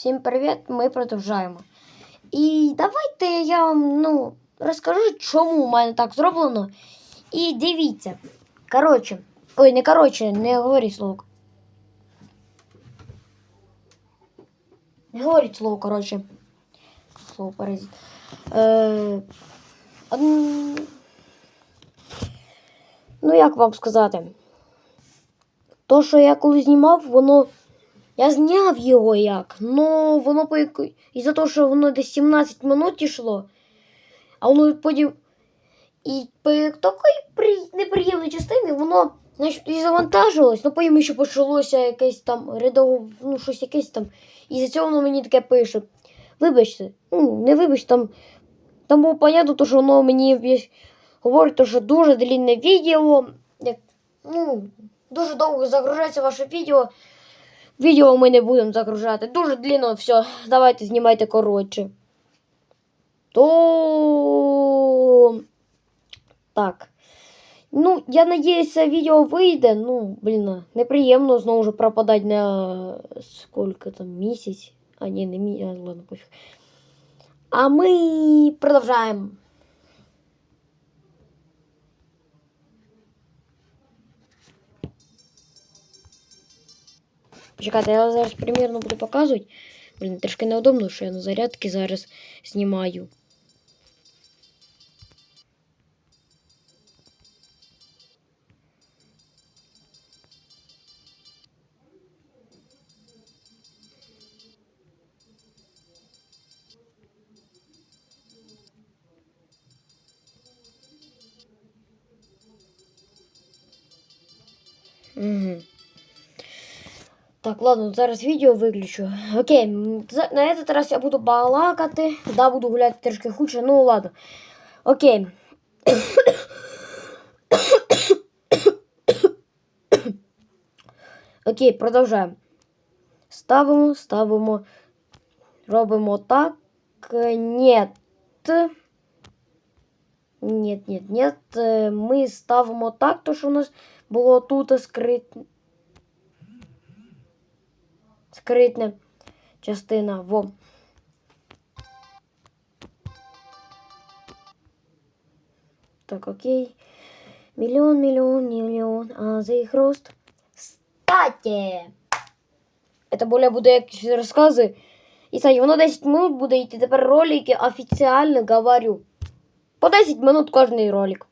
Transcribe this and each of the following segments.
Всім привіт! Ми продовжаємо. І давайте я вам ну, розкажу, чому у мене так зроблено. І дивіться. Коротше. Ой, не коротше, не говори слово. Не говоріть слово, коротше. Слово паразит. Е, ну, як вам сказати? То, що я коли знімав, воно. Я зняв його як, ну воно по яку... із-за того, що воно десь 17 минут йшло, а воно потім. І по такої при... неприємної частини воно значить, і завантажилось, ну потім ще почалося якесь там рядово, ну щось якесь там. І за цього воно мені таке пише. Вибачте, ну, не вибачте, там, там було понятно, що воно мені говорить, що дуже длинне відео. Як, ну, дуже довго загружається ваше відео. Відео ми не будемо загружати. Дуже длинно все. Давайте знімайте коротше. То. Так. Ну, я надіюся, відео вийде. Ну, блін, неприємно знову ж пропадати на скільки там місяць. А, ні, не а, ладно, пофіг. А ми продовжаємо. Почекайте, я зараз примірно буду показувати. Блін, трішки неудобно, що я на зарядки зараз знімаю. Угу. Так, ладно, зараз відео виключу. Окей, на этот раз я буду балакати. Да, буду гуляти трішки худше, ну ладно. Окей. Окей, продовжаємо. Ставимо, ставимо. Робимо так. Нет. Нет, нет, нет. Е, Ми ставимо так, то що у нас було тут скритне. Скритне частина. Во. Так, окей. Мільйон, мільйон, мільйон. А за їх рост. Статі. Это более буде якісь розкази. І кстати, воно 10 минут буде йти. Тепер ролики офіціально говорю. По 10 минут кожний ролик.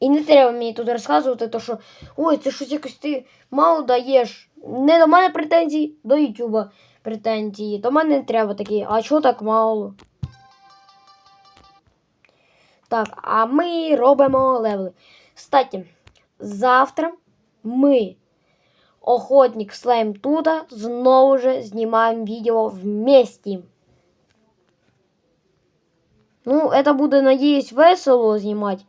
І не треба мені тут розказувати, то що ой, це щось якось ти мало даєш. Не до мене претензії, до Ютуба претензії. До мене не треба такі, а чого так мало? Так, а ми робимо левели. Кстати, завтра ми, охотник Слайм Туда, знову же знімаємо відео вместе. Ну, это буде, надіюсь, весело знімати.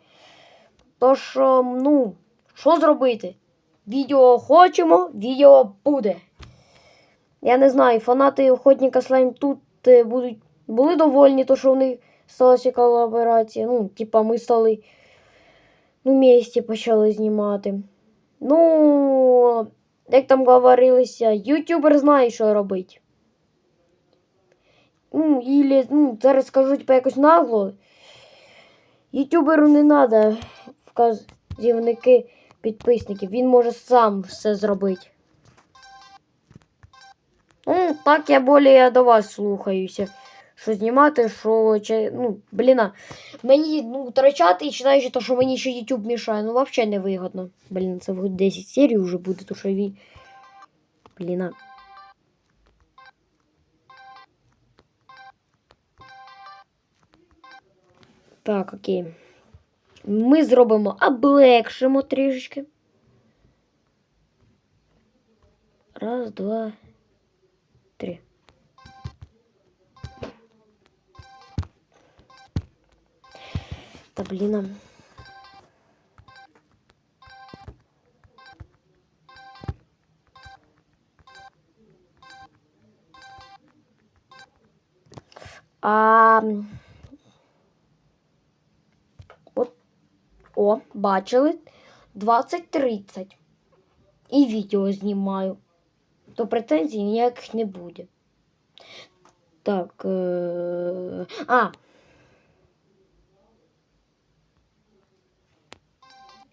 То що, ну, що зробити? Відео хочемо, відео буде. Я не знаю, фанати охотника Слайм тут е, будуть були довольні, то що в них сталася колаборація. Ну, типа ми стали ну, вместе почали знімати. Ну, як там говорилося, ютубер знає, що робити. Ну, ілі, ну, зараз скажу типа якось нагло. Ютуберу не треба вказівники підписників. Він може сам все зробити. Ну, так я більше до вас слухаюся. Що знімати, що. Ну, бліна. Мені ну, втрачати і вважаючи, то, що мені ще YouTube мішає, ну взагалі не вигодно. Блін, це в 10 серій вже буде, то що він. Бліна. Так, окей. Ми зробимо облегшимо трішечки. Раз, два, три. Та блін. О, бачили? 20.30. І відео знімаю. то претензій ніяких не буде. Так. Е... А.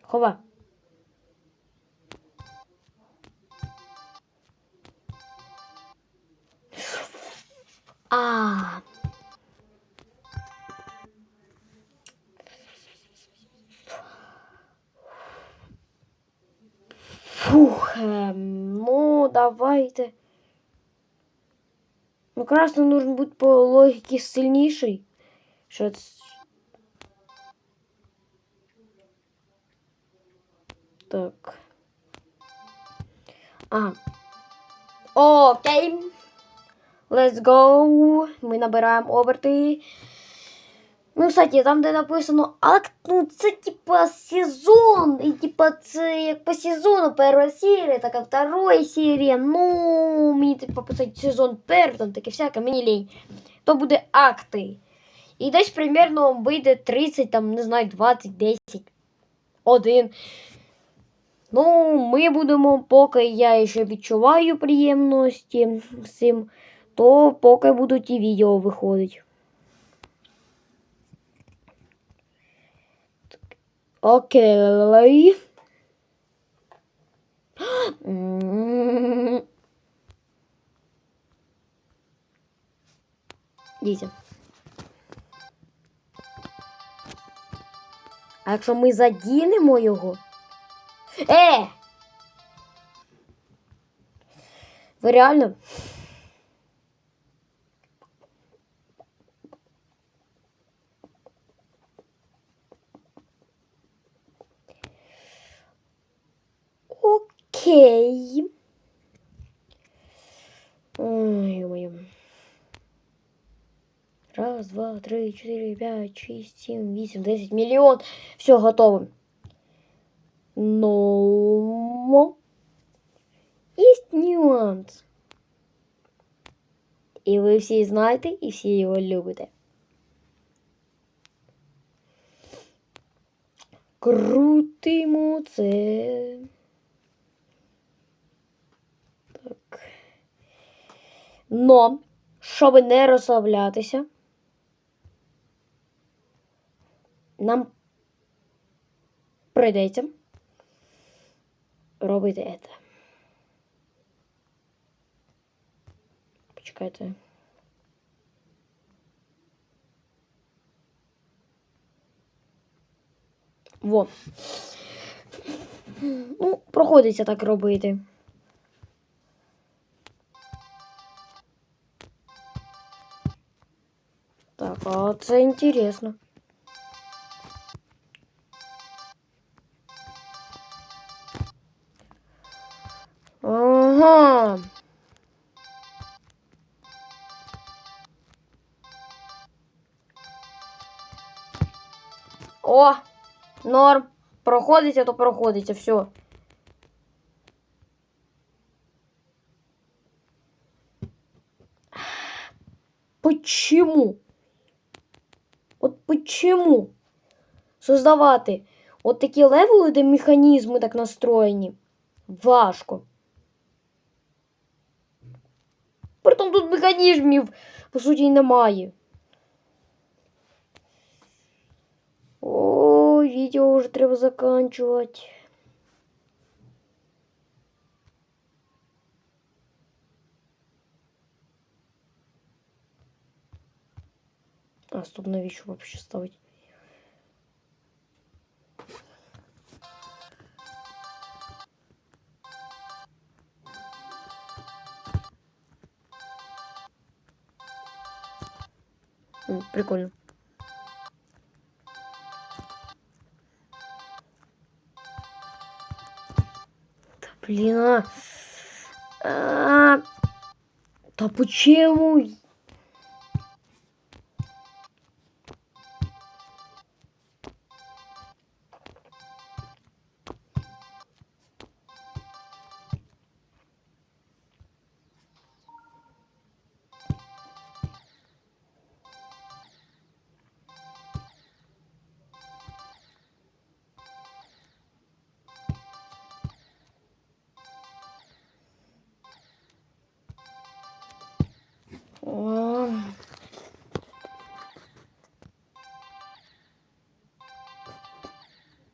Хова. А. красный нужно будет по логике сильнейший. Ц- Так. Ага. Окей. Let's go. Ми набираємо оберти. Ну, кстати, там, де написано акт, ну це типа сезон. І типа це як по сезону перша серія, така вторая серія. Ну, мені типа писати сезон перший, там таке всяке, мені лінь. То буде акти. І десь примерно вийде 30, там, не знаю, 20, 10, 1. Ну, ми будемо, поки я ще відчуваю приємності з цим, то поки будуть і відео виходить. Окей. М. А якщо ми задінемо його. Е! Ви реально? Окей. Ой, ой. Раз, два, три, четыре, пять, шесть, семь, восемь, десять, миллион. Все, готово. Но есть нюанс. І ви всі знаєте, і всі його любите. Крутимо це. Но, щоб не розслаблятися, нам прийдеться робити це. Почекайте. Во. Ну, проходиться так робити. Так, а це інтересно. Ага. О, норм. Проходиться, то проходиться, все. Почему? Почему создавати от такі левели, де механізми так настроєні? Важко. Притом тут механізмів, по суті, немає. О, відео вже треба заканчувати. А, стоп, навіщо вообще ставить? Прикольно. Да блин, а. А, Да почему?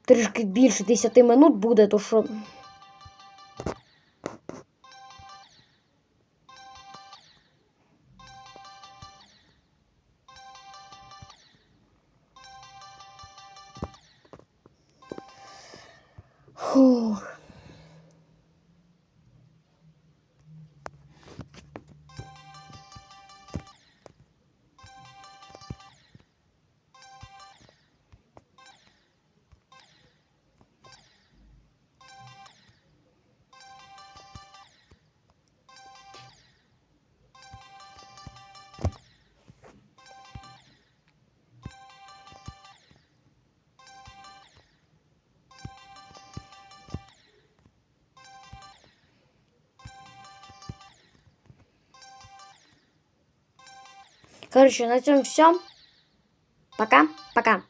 Трішки більше 10 минут буде, то що. Фух. Короче, на этом все. Пока, пока.